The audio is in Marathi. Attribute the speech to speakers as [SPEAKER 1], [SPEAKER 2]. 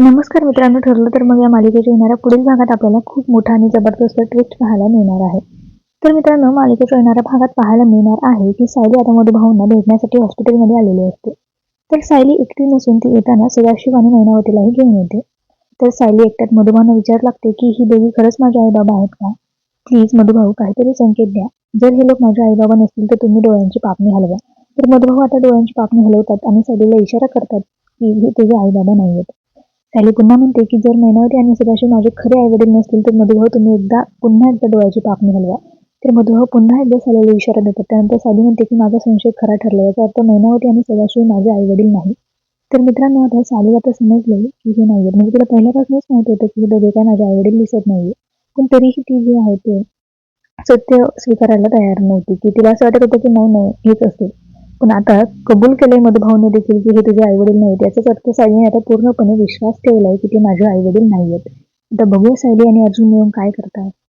[SPEAKER 1] नमस्कार मित्रांनो ठरलं तर मग या मालिकेच्या येणाऱ्या पुढील भागात आपल्याला खूप मोठा आणि जबरदस्त ट्विस्ट पाहायला मिळणार आहे. तर मित्रांनो मालिकेच्या येणाऱ्या भागात पाहायला मिळणार आहे की सायली आता मधुभाऊंना भेटण्यासाठी हॉस्पिटलमध्ये आलेली असते. तर सायली एकटी नसून ती येताना सदाशिव आणि मैनावतीलाही घेऊन येते. तर सायली एकट्यात मधुभाऊंना विचार लागते की ही दोघी खरंच माझे आई बाबा आहेत का? प्लीज मधुभाऊ काहीतरी संकेत द्या. जर हे लोक माझे आई बाबा नसतील तर तुम्ही डोळ्यांची पापणी हलवा. तर मधुभाऊ आता डोळ्यांची पापणी हलवतात आणि सायलीला इशारा करतात की हे तुझे आई बाबा नाही आहेत सायली पुन्हा म्हणते की जर मैनावती आणि सदाशिव माझे खरे आई वडील नसतील तर मधुभाऊ तुम्ही एकदा पुन्हा एकदा डोळ्याची पापणी हलवा तर मधुभाऊ पुन्हा एकदा सायलीला इशारा देतात. त्यानंतर साली म्हणते की माझा संशय खरा ठरला. याचा अर्थ मैनावती आणि सदाशिव माझे आई वडील नाही. तर मित्रांनो आता सायलीला तर समजलं की हे नाही म्हणजे तिला पहिल्यापासूनच माहीत होतं की हे दोघे काय माझे आई वडील दिसत नाहीये. पण तरीही ती जी आहे ते सत्य स्वीकारायला तयार नव्हती. की तिला असं वाटत होतं की नाही नाही हेच असेल पण आता कबूल केलंय मधुभाऊने देखील की हे तुझे आई वडील नाहीत. याचाच अर्थ सायलीने आता पूर्णपणे विश्वास ठेवलाय की ते माझे आई वडील नाहीयेत. आता बघूया सायली आणि अर्जुन मिळून काय करतात.